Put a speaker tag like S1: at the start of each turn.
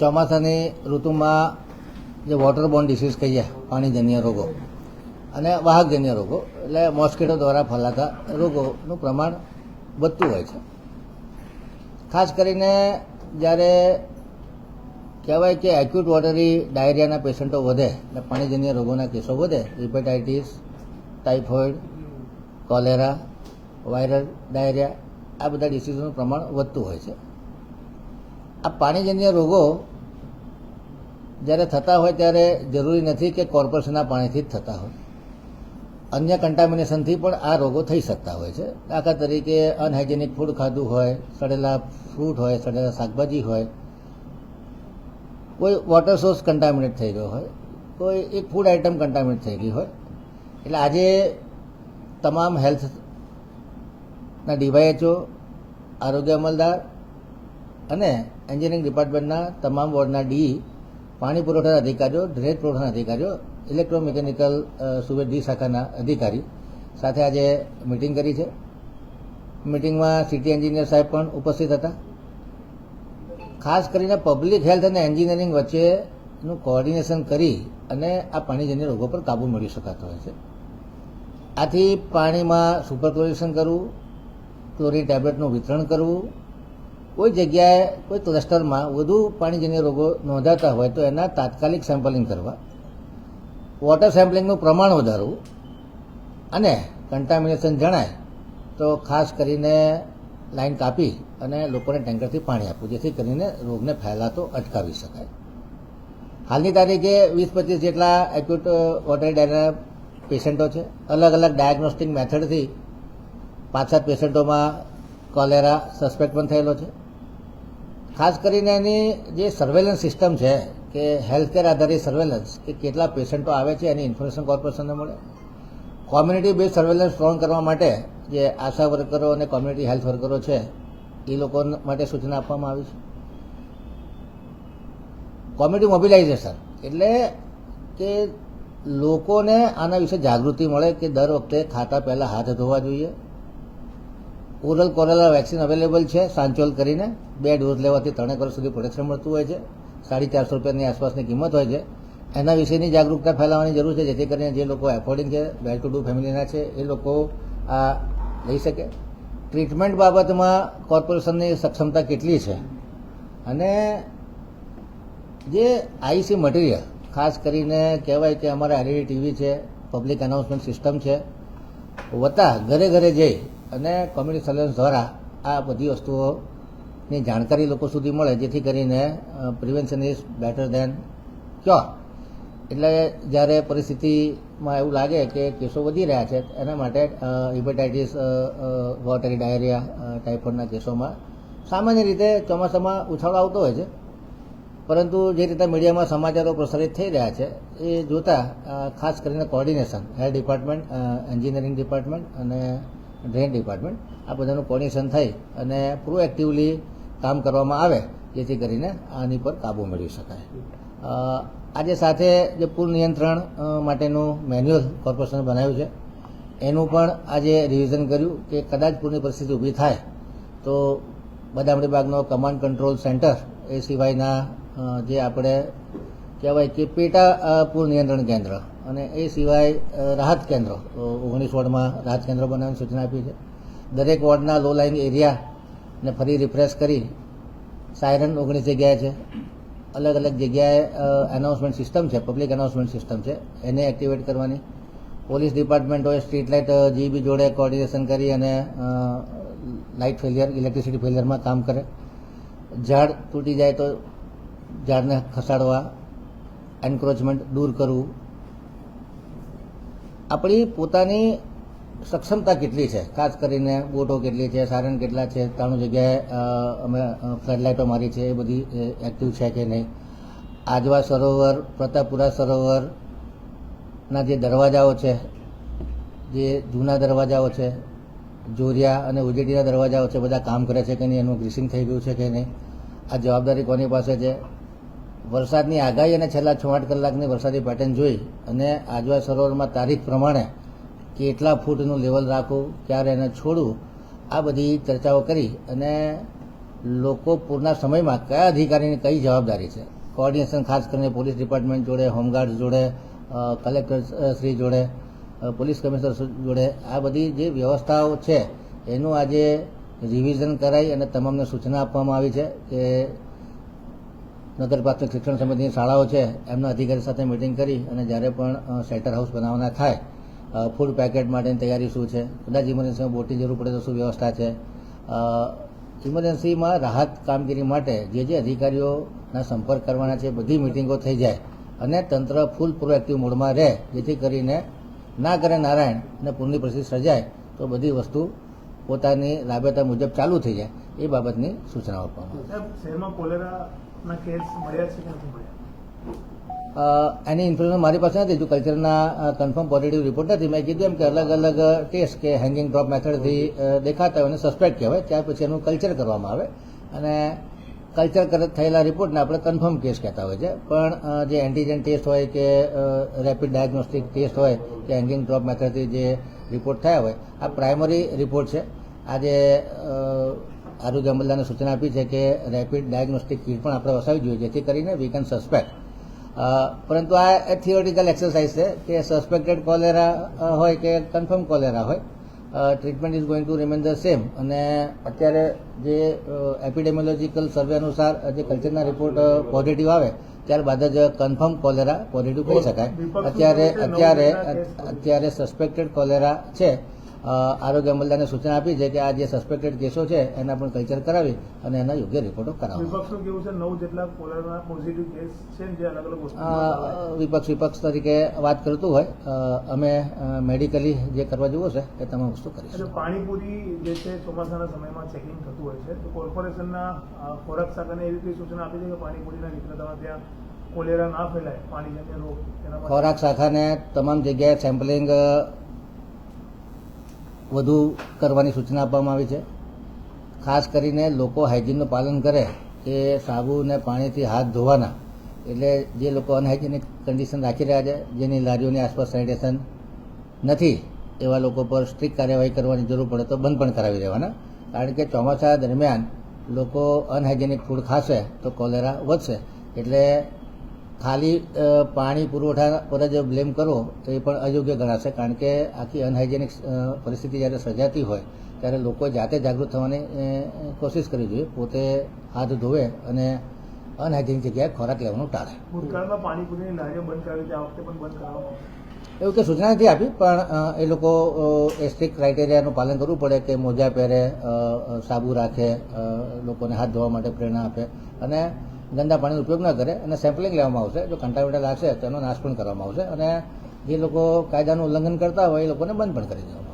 S1: ચોમાસાની ઋતુમાં જે વોટરબોર્ન ડિસીઝ કહીએ, પાણીજન્ય રોગો અને વાહકજન્ય રોગો, એટલે મોસ્કીટો દ્વારા ફેલાતા રોગોનું પ્રમાણ વધતું હોય છે. ખાસ કરીને જ્યારે કહેવાય કે એક્યુટ વોટરી ડાયરિયાના પેશન્ટો વધે એટલે પાણીજન્ય રોગોના કેસો વધે hepatitis typhoid cholera viral diarrhoea આ બધા ડિસીઝોનું પ્રમાણ વધતું હોય છે. આ પાણીજન્ય રોગો જ્યારે થતા હોય ત્યારે જરૂરી નથી કે કોર્પોરેશનના પાણીથી જ થતા હોય. અન્ય કન્ટામિનેશનથી પણ આ રોગો થઈ શકતા હોય છે. દાખલા તરીકે અનહાઇજેનિક ફૂડ ખાધું હોય, સડેલા ફ્રૂટ હોય, સડેલા શાકભાજી હોય, કોઈ વોટર સોર્સ કન્ટામિનેટ થઈ ગયો હોય, કોઈ એક ફૂડ આઇટમ કન્ટામિનેટ થઈ ગઈ હોય. એટલે આજે તમામ હેલ્થના ડીવાયએચઓ, આરોગ્ય અમલદાર અને એન્જિનિયરિંગ ડિપાર્ટમેન્ટના તમામ વોર્ડના ડી પાણી પુરવઠાના અધિકારીઓ ડ્રેનેજ પુરવઠાના અધિકારીઓ ઇલેક્ટ્રોમિકેનિકલ સુવેટ ડી શાખાના અધિકારી સાથે આજે મિટિંગ કરી છે. મિટિંગમાં સિટી એન્જિનિયર સાહેબ પણ ઉપસ્થિત હતા. ખાસ કરીને પબ્લિક હેલ્થ અને એન્જિનિયરિંગ વચ્ચેનું કોઓર્ડિનેશન કરી અને આ પાણીજન્ય રોગો પર કાબૂ મેળવી શકાતો હોય છે. આથી પાણીમાં સુપર ક્લોરિનેશન કરવું ક્લોરિન ટેબ્લેટનું વિતરણ કરવું કોઈ જગ્યાએ, કોઈ ક્લસ્ટરમાં વધુ પાણીજન્ય રોગો નોંધાતા હોય તો એના તાત્કાલિક સેમ્પલિંગ કરવા વોટર સેમ્પલિંગનું પ્રમાણ વધારવું અને કન્ટામિનેશન જણાય તો ખાસ કરીને લાઈન કાપી અને લોકોને ટેન્કરથી પાણી આપવું, જેથી કરીને રોગને ફેલાતો અટકાવી શકાય. હાલની તારીખે વીસ પચીસ જેટલા એક્યુટ વોટર ડાયરિયા પેશન્ટો છે. અલગ અલગ ડાયગ્નોસ્ટિક મેથડથી પાંચ સાત પેશન્ટોમાં કોલેરા સસ્પેક્ટ પણ થયેલો છે. ખાસ કરીને એની જે સર્વેલન્સ સિસ્ટમ છે કે હેલ્થકેર આધારિત સર્વેલન્સ કે કેટલા પેશન્ટો આવે છે એની ઇન્ફોર્મેશન કોર્પોરેશનને મળે. કોમ્યુનિટી બેઝ સર્વેલન્સ સ્ટ્રોંગ કરવા માટે જે આશા વર્કરો અને કોમ્યુનિટી હેલ્થ વર્કરો છે, એ લોકો માટે સૂચના આપવામાં આવી છે. કોમ્યુનિટી મોબિલાઇઝેશન એટલે કે લોકોને આના વિશે જાગૃતિ મળે કે દર વખતે ખાતા પહેલાં હાથ ધોવા જોઈએ ઓરલ કોરેલા વેક્સિન અવેલેબલ છે, સાંચોલ કરીને બે ડોઝ લેવાથી ત્રણેક વર્ષ સુધી પ્રોટેક્શન મળતું હોય છે. સાડી ચારસો રૂપિયાની આસપાસની કિંમત હોય છે. એના વિશેની જાગૃતતા ફેલાવવાની જરૂર છે, જેથી કરીને જે લોકો એફોર્ડિંગ છે વેલ ટુ ડુ ફેમિલીના છે, એ લોકો આ લઈ શકે. ટ્રીટમેન્ટ બાબતમાં કોર્પોરેશનની સક્ષમતા કેટલી છે? અને જે આઈસી મટીરિયલ ખાસ કરીને કહેવાય કે અમારા એલઈડી ટીવી છે પબ્લિક એનાઉન્સમેન્ટ સિસ્ટમ છે, વત્તા ઘરે ઘરે જઈ અને કોમ્યુનિટી સર્વેલન્સ દ્વારા આ બધી વસ્તુઓની જાણકારી લોકો સુધી મળે, જેથી કરીને prevention is better than cure એટલે જ્યારે પરિસ્થિતિમાં એવું લાગે કે કેસો વધી રહ્યા છે, એના માટે હિપેટાઇટિસ વોટરી ડાયરિયા ટાઇફોઇડના કેસોમાં સામાન્ય રીતે ચોમાસામાં ઉછાળો આવતો હોય છે. પરંતુ જે રીતે મીડિયામાં સમાચારો પ્રસારિત થઈ રહ્યા છે, એ જોતા ખાસ કરીને coordination health department engineering department અને ડ્રેન ડિપાર્ટમેન્ટ આ બધાનું કોર્ડિનેશન થઈ અને પ્રોએક્ટિવલી કામ કરવામાં આવે, જેથી કરીને આની પર કાબૂ મેળવી શકાય. આજે સાથે જે પૂર નિયંત્રણ માટેનું મેન્યુઅલ કોર્પોરેશને બનાવ્યું છે, એનું પણ આજે રિવિઝન કર્યું કે કદાચ પૂરની પરિસ્થિતિ ઊભી થાય તો બદામડી બાગનો કમાન્ડ કંટ્રોલ સેન્ટર એ સિવાયના જે આપણે કહેવાય કે પેટા પૂર નિયંત્રણ કેન્દ્ર. અને એ સિવાય રાહત કેન્દ્રો. ઓગણીસ વોર્ડમાં રાહત કેન્દ્ર બનાવવાની સૂચના આપી છે. દરેક વોર્ડના લો લાઇંગ એરિયાને ફરી રિફ્રેશ કરી સાયરન ઓગણીસ જગ્યાએ છે. અલગ અલગ જગ્યાએ એનાઉન્સમેન્ટ સિસ્ટમ છે પબ્લિક એનાઉન્સમેન્ટ સિસ્ટમ છે. એને એક્ટિવેટ કરવાની. પોલીસ ડિપાર્ટમેન્ટોએ સ્ટ્રીટ લાઇટ જીબી જોડે કોર્ડિનેશન કરી અને લાઇટ ફેલિયર ઇલેક્ટ્રિસિટી ફેલિયરમાં કામ કરે. ઝાડ તૂટી જાય તો ઝાડને ખસાડવા એન્ક્રોચમેન્ટ દૂર કરવું. આપણી પોતાની સક્ષમતા કેટલી છે? ખાસ કરીને બોટો કેટલી છે સારણ કેટલા છે, ત્રાણું જગ્યાએ અમે ફ્લડલાઇટો મારી છે, એ બધી એક્ટિવ છે કે નહીં? આજવા સરોવર, પ્રતાપપુરા સરોવરના જે દરવાજાઓ છે, જે જૂના દરવાજાઓ છે, જોરિયા અને ઉજેટીના દરવાજાઓ છે, બધા કામ કરે છે કે નહીં? એનું ગ્રીસિંગ થઈ ગયું છે કે નહીં? આ જવાબદારી કોની પાસે છે? વરસાદની આગાહી અને છેલ્લા છ આઠ કલાકની વરસાદી પેટર્ન જોઈ અને આજવા સરોવરમાં તારીખ પ્રમાણે કેટલા ફૂટનું લેવલ રાખવું, ક્યારે એને છોડવું, આ બધી ચર્ચાઓ કરી અને લોકો પૂરના સમયમાં કયા અધિકારીની કઈ જવાબદારી છે? કોઓર્ડિનેશન ખાસ કરીને પોલીસ ડિપાર્ટમેન્ટ જોડે હોમગાર્ડ જોડે કલેક્ટર શ્રી જોડે પોલીસ કમિશનર જોડે, આ બધી જે વ્યવસ્થાઓ છે, એનું આજે રિવિઝન કરાઈ અને તમામને સૂચના આપવામાં આવી છે કે નગર પ્રાથમિક શિક્ષણ સમિતિની શાળાઓ છે, એમના અધિકારી સાથે મિટિંગ કરી અને જ્યારે પણ શેલ્ટર હાઉસ બનાવવાના થાય ફૂડ પેકેટ માટેની તૈયારી શું છે, કદાચ ઇમરજન્સીમાં બોટની જરૂર પડે તો શું વ્યવસ્થા છે? ઇમરજન્સીમાં રાહત કામગીરી માટે જે જે અધિકારીઓના સંપર્ક કરવાના છે, બધી મિટિંગો થઈ જાય અને તંત્ર ફૂલ પ્રોએક્ટિવ મોડમાં રહે, જેથી કરીને ના કરે નારાયણ અને પૂરની પરિસ્થિતિ સર્જાય, તો બધી વસ્તુ પોતાની રાબેતા મુજબ ચાલુ થઈ જાય, એ બાબતની સૂચનાઓ આપવામાં
S2: શહેરમાં કોલેરાના
S1: એની ઇન્ફોર્મેશન મારી પાસે નથી. જો કલ્ચરના કન્ફર્મ પોઝિટિવ રિપોર્ટ નથી મેં કીધું એમ કે અલગ અલગ ટેસ્ટ કે હેંગિંગ ડ્રોપ મેથડથી દેખાતા હોય અને સસ્પેક્ટ કહેવાય. ત્યાર પછી એનું કલ્ચર કરવામાં આવે. અને કલ્ચર થયેલા રિપોર્ટને આપણે કન્ફર્મ કેસ કહેતા હોય છે. પણ જે એન્ટીજન ટેસ્ટ હોય કે રેપિડ ડાયગ્નોસ્ટિક ટેસ્ટ હોય કે હેંગિંગ ડ્રોપ મેથડથી જે રિપોર્ટ થયા હોય આ પ્રાઇમરી રિપોર્ટ છે. આજે અ, આરોગ્ય અમલદારને સૂચના આપી છે કે રેપિડ ડાયગ્નોસ્ટિક કીટ પણ આપણે વસાવી જોઈએ જેથી કરીને વી કેન સસ્પેક્ટ પરંતુ આ થિયોરિટિકલ એક્સરસાઇઝ છે કે સસ્પેક્ટેડ કોલેરા હોય કે કન્ફર્મ કોલેરા હોય treatment is going to remain the same અને અત્યારે જે એપિડેમિયોલોજીકલ સર્વે અનુસાર જે કલ્ચરના રિપોર્ટ પોઝિટિવ આવે ત્યારબાદ જ કન્ફર્મ કોલેરા પોઝિટિવ કહી શકાય. અત્યારે અત્યારે અત્યારે સસ્પેક્ટેડ કોલેરા છે. આરોગ્ય અમલદારને સૂચના આપી છે કે આ જે સસ્પેક્ટેડ કેસો છે એના પણ કલ્ચર કરાવી અને એના યોગ્ય રિપોર્ટો કરાવવા.
S2: વિપક્ષનું કેવું છે? નવ જેટલા કોલેરાના પોઝિટિવ કેસ છે જે અલગ અલગ
S1: વિપક્ષ વિપક્ષ તરીકે વાત કરતું હોય અમે મેડિકલી જે કરવા જેવું છે એ તમામ વસ્તુ કરીશું.
S2: પાણીપુરી જે છે ચોમાસાના સમયમાં ચેકિંગ થતું હોય છે તો કોર્પોરેશનના ખોરાક શાખાને એવી કઈ સૂચના આપી છે કે પાણીપુરીના વિક્રેતામાં ત્યાં કોલેરા ના ફેલાય પાણીજન્ય રોગ
S1: ખોરાક શાખાને તમામ જગ્યાએ સેમ્પલિંગ વધુ કરવાની સૂચના આપવામાં આવી છે. ખાસ કરીને લોકો હાઇજીનનું પાલન કરે કે સાબુ અને પાણીથી હાથ ધોવાના. એટલે જે લોકો અનહાઇજીનિક કન્ડિશન રાખી રહ્યા છે, જેની લારીઓની આસપાસ સેનિટેશન નથી, એવા લોકો પર સ્ટ્રિક્ટ કાર્યવાહી કરવાની જરૂર પડે તો બંધ પણ કરાવી દેવાના. કારણ કે ચોમાસા દરમિયાન લોકો અનહાઇજેનિક ફૂડ ખાશે તો કોલેરા વધશે. એટલે ખાલી પાણી પુરવઠા પર જ બ્લેમ કરો તો એ પણ અયોગ્ય ગણાશે. કારણ કે આખી અનહાઇજેનિક પરિસ્થિતિ જ્યારે સર્જાતી હોય ત્યારે લોકો જાતે જાગૃત થવાની કોશિશ કરવી જોઈએ. પોતે હાથ ધોવે અને અનહાઇજેનિક જગ્યાએ ખોરાક લેવાનું ટાળે.
S2: ભૂતકાળમાં પાણીપુરીની લારીઓ બંધ કરાવી હતી આ વખતે પણ બંધ કરાવવામાં
S1: એવું કે સૂચના નથી આપી પણ એ લોકો એ સ્ટ્રિક્ટ ક્રાઇટેરિયાનું પાલન કરવું પડે કે મોજા પહેરે સાબુ રાખે લોકોને હાથ ધોવા માટે પ્રેરણા આપે. અને ગંદા પાણીનો ઉપયોગ ન કરે અને સેમ્પલિંગ લેવામાં આવશે, જો કંટામિનેટ લાગશે તો એનો નાશ પણ કરવામાં આવશે અને જે લોકો કાયદાનું ઉલ્લંઘન કરતા હોય એ લોકોને બંધ પણ કરી દેવામાં